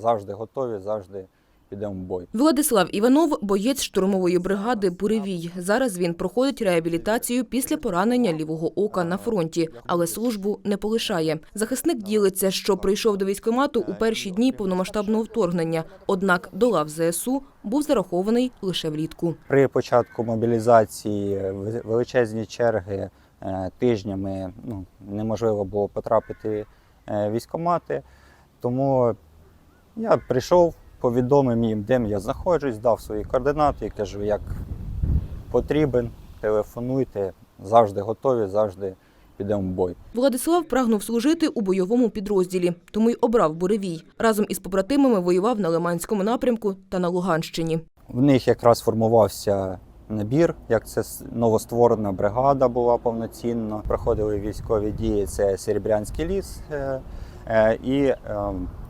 завжди готові, завжди підемо в бой. Владислав Іванов – боєць штурмової бригади «Буревій». Зараз він проходить реабілітацію після поранення лівого ока на фронті, але службу не полишає. Захисник ділиться, що прийшов до військкомату у перші дні повномасштабного вторгнення, однак до лав ЗСУ був зарахований лише влітку. При початку мобілізації ве- величезні черги е, тижнями ну, неможливо було потрапити е, в військкомати. Тому я прийшов, повідомив їм, де я знаходжусь, дав свої координати і кажу, як потрібен, телефонуйте, завжди готові, завжди підемо в бой. Владислав прагнув служити у бойовому підрозділі, тому й обрав «Буревій». Разом із побратимами воював на Лиманському напрямку та на Луганщині. В них якраз формувався набір, як це новостворена бригада була повноцінно. Проходили військові дії. Це Серебрянський ліс. Е, І е,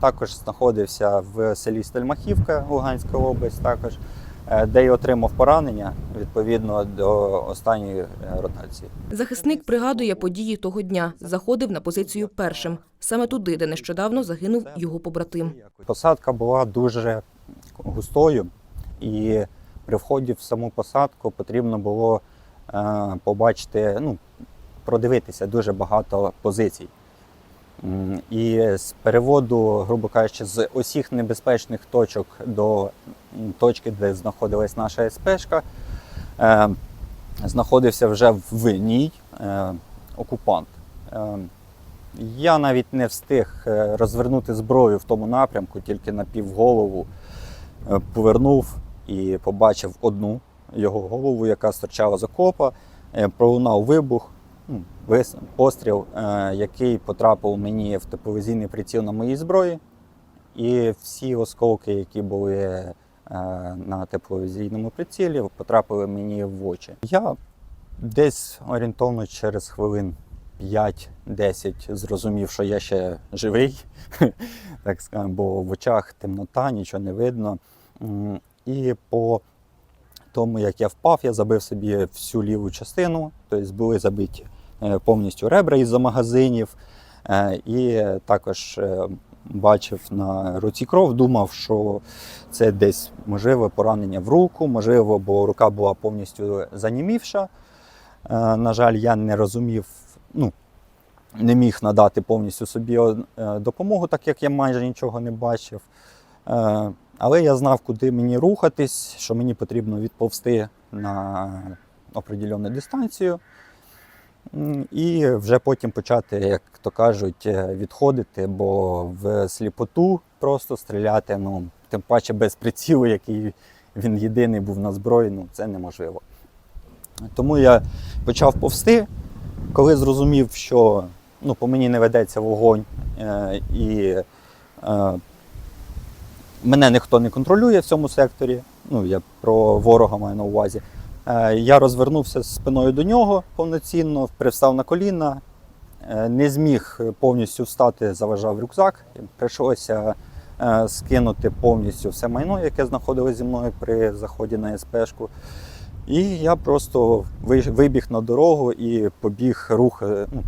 також знаходився в селі Стельмахівка, Луганська область, також, е, де й отримав поранення відповідно до останньої ротації. Захисник пригадує події того дня. Заходив на позицію першим. Саме туди, де нещодавно загинув його побратим. Посадка була дуже густою, і при вході в саму посадку потрібно було побачити, ну, продивитися дуже багато позицій. І з переводу, грубо кажучи, з усіх небезпечних точок до точки, де знаходилась наша СПшка, е, знаходився вже в ній е, окупант. Е, я навіть не встиг розвернути зброю в тому напрямку, тільки на півголову повернув і побачив одну його голову, яка стирчала з окопа. Пролунав вибух, вис- постріл, е, який потрапив мені в тепловізійний приціл на моїй зброї. І всі осколки, які були е, на тепловізійному прицілі, потрапили мені в очі. Я десь орієнтовно через хвилин 5-10 зрозумів, що я ще живий, так скажемо, бо в очах темнота, нічого не видно. І по тому, як я впав, я забив собі всю ліву частину, тобто були забиті повністю ребра із-за магазинів. Е, І також е, бачив на руці кров, думав, що це десь можливо поранення в руку, можливо, бо рука була повністю занімівша. Е, На жаль, я не розумів, ну, не міг надати повністю собі е, допомогу, так як я майже нічого не бачив. Е, Але я знав, куди мені рухатись, що мені потрібно відповсти на определену дистанцію. І вже потім почати, як то кажуть, е, відходити, бо в сліпоту просто стріляти, ну, тим паче без прицілу, який він єдиний був на зброї, ну, це неможливо. Тому я почав повсти, коли зрозумів, що ну, по мені не ведеться вогонь е, і е, мене ніхто не контролює в цьому секторі. Ну, я про ворога маю на увазі. Е, я розвернувся спиною до нього повноцінно, привстав на коліна, е, не зміг повністю встати, заважав рюкзак. Прийшлося е, скинути повністю все майно, яке знаходилося зі мною при заході на СПшку. І я просто вибіг на дорогу і побіг рух, ну,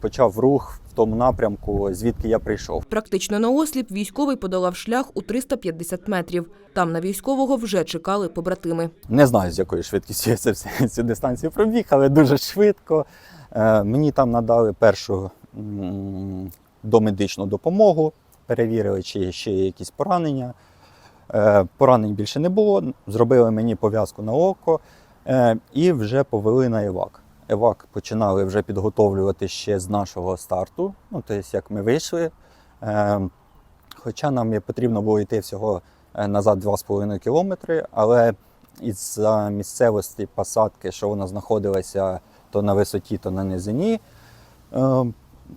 почав рух в тому напрямку, звідки я прийшов. Практично наосліп військовий подолав шлях у 350 метрів. Там на військового вже чекали побратими. Не знаю, з якою швидкістю я цю дистанцію пробіг, але дуже швидко. Е, Мені там надали першу домедичну допомогу, перевірили, чи ще є якісь поранення. Е, Поранень більше не було. Зробили мені пов'язку на око е, і вже повели на евак. Евак починали вже підготовлювати ще з нашого старту. Ну, тобто, як ми вийшли. Е, Хоча нам потрібно було йти всього е, назад 2,5 кілометри, але із-за місцевості посадки, що вона знаходилася то на висоті, то на низині, е,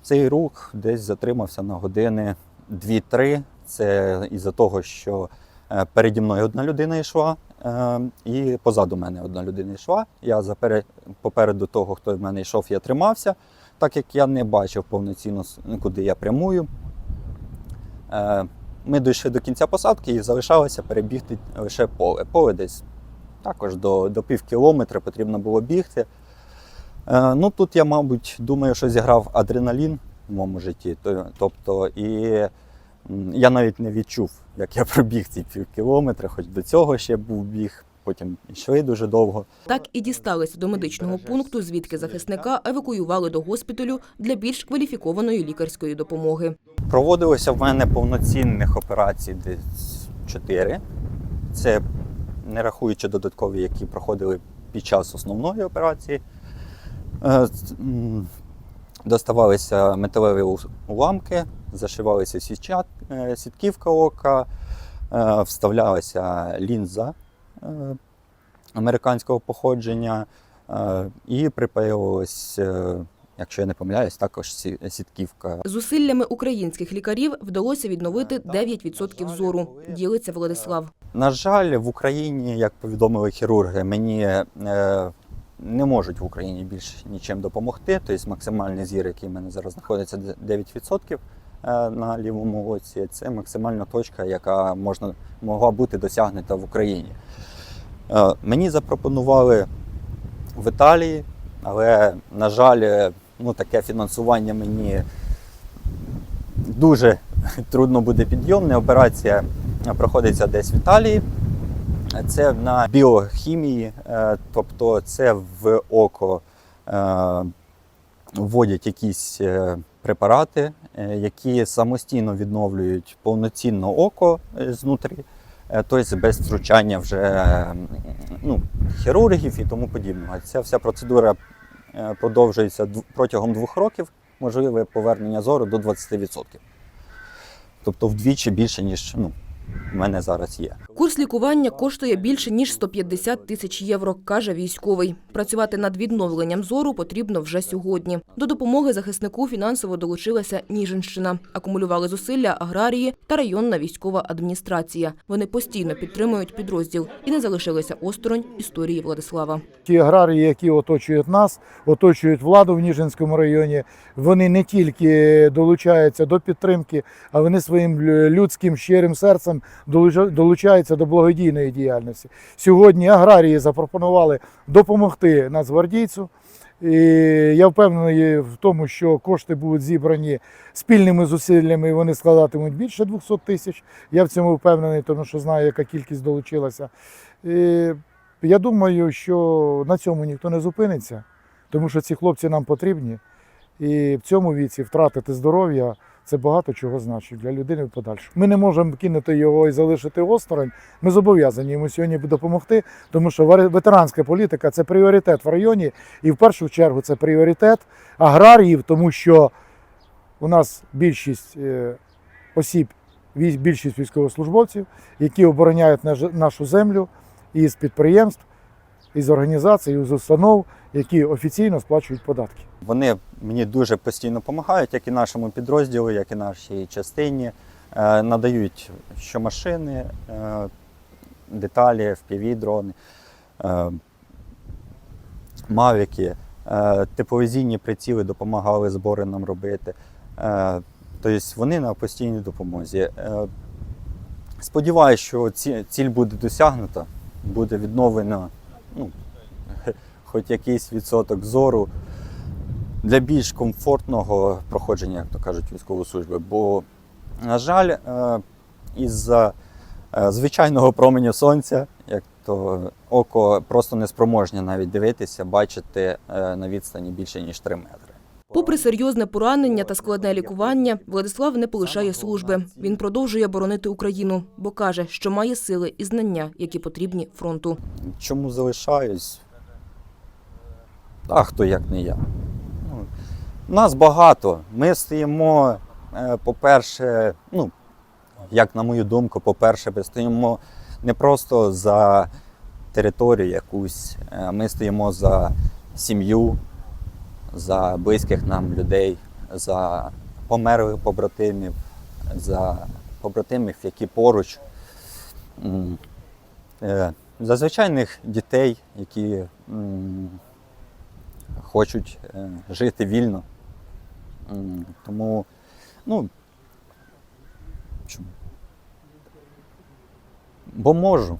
цей рух десь затримався на години 2-3. Це із-за того, що е, переді мною одна людина йшла, і позаду мене одна людина йшла. Я попереду того, хто в мене йшов, я тримався, так як я не бачив повноцінно, куди я прямую. Е, Ми дійшли до кінця посадки і залишалося перебігти лише поле. Поле десь також до, до пів кілометра потрібно було бігти. Е, Ну тут я, мабуть, думаю, що зіграв адреналін в моєму житті. Тобто, і я навіть не відчув, як я пробіг ці пів кілометра, хоч до цього ще був біг, потім йшли дуже довго. Так і дісталися до медичного пункту, звідки захисника евакуювали до госпіталю для більш кваліфікованої лікарської допомоги. Проводилося в мене повноцінних операцій десь 4. Це не рахуючи додаткові, які проходили під час основної операції. Доставалися металеві уламки, зашивалися сітчат, е, сітківка ока, е, вставлялася лінза е, американського походження і припаювалась, якщо я не помиляюсь, також сітківка Зусиллями українських лікарів вдалося відновити 9% зору. Ділиться Владислав. На жаль, в Україні, як повідомили хірурги, мені не можуть в Україні більше нічим допомогти. Тобто максимальний зір, який в мене зараз знаходиться, 9% е, на лівому оці, це максимальна точка, яка можна, могла бути досягнута в Україні. Е, Мені запропонували в Італії, але, на жаль, е, ну, таке фінансування мені дуже трудно буде підйомне. Операція проходиться десь в Італії. Це на біохімії, е, тобто це в око е, вводять якісь е, препарати, які самостійно відновлюють повноцінно око знутрі, тобто без втручання вже ну, хірургів і тому подібного. Ця вся процедура продовжується протягом двох років, можливе повернення зору до 20%. Тобто вдвічі більше, ніж ну, в мене зараз є. Курс лікування коштує більше ніж 150 тисяч євро, каже військовий. Працювати над відновленням зору потрібно вже сьогодні. До допомоги захиснику фінансово долучилася Ніжинщина. Акумулювали зусилля аграрії та районна військова адміністрація. Вони постійно підтримують підрозділ і не залишилися осторонь історії Владислава. Ті аграрії, які оточують нас, оточують владу в Ніжинському районі, вони не тільки долучаються до підтримки, а вони своїм людським щирим серцем долуча- долучаються до благодійної діяльності. Сьогодні аграрії запропонували допомогти нацгвардійцю. І я впевнений в тому, що кошти будуть зібрані спільними зусиллями, і вони складатимуть більше 200 тисяч. Я в цьому впевнений, тому що знаю, яка кількість долучилася. І я думаю, що на цьому ніхто не зупиниться, тому що ці хлопці нам потрібні. І в цьому віці втратити здоров'я це багато чого значить для людини в подальшому. Ми не можемо кинути його і залишити осторонь. Ми зобов'язані йому сьогодні допомогти, тому що ветеранська політика це пріоритет в районі, і в першу чергу це пріоритет аграріїв, тому що у нас більшість е, осіб, більшість військовослужбовців, які обороняють наш- нашу землю із підприємств, із організацій, із установ, які офіційно сплачують податки. Вони мені дуже постійно допомагають, як і нашому підрозділу, як і нашій частині. Е, Надають що машини, е, деталі, впіві дрони, е, мавіки, тепловізійні приціли допомагали збори нам робити. Тобто вони на постійній допомозі. Сподіваюсь, що ці- ціль буде досягнута, буде відновлено ну, хоч якийсь відсоток зору для більш комфортного проходження, як то кажуть, військової служби. Бо, на жаль, е, із-за е, звичайного променю сонця, як то око просто неспроможне навіть дивитися, бачити е, на відстані більше ніж 3 метри. Попри серйозне поранення та складне лікування, Владислав не полишає служби. Він продовжує боронити Україну, бо каже, що має сили і знання, які потрібні фронту. Чому залишаюсь? А хто як не я. Ну, нас багато. Ми стоїмо, е, по-перше, ну, як на мою думку, по-перше, ми стоїмо не просто за територію якусь, е, ми стоїмо за сім'ю, за близьких нам людей, за померлих побратимів, за побратимів, які поруч. Е, За звичайних дітей, які хочуть е, жити вільно. Тому, ну. Бо можу.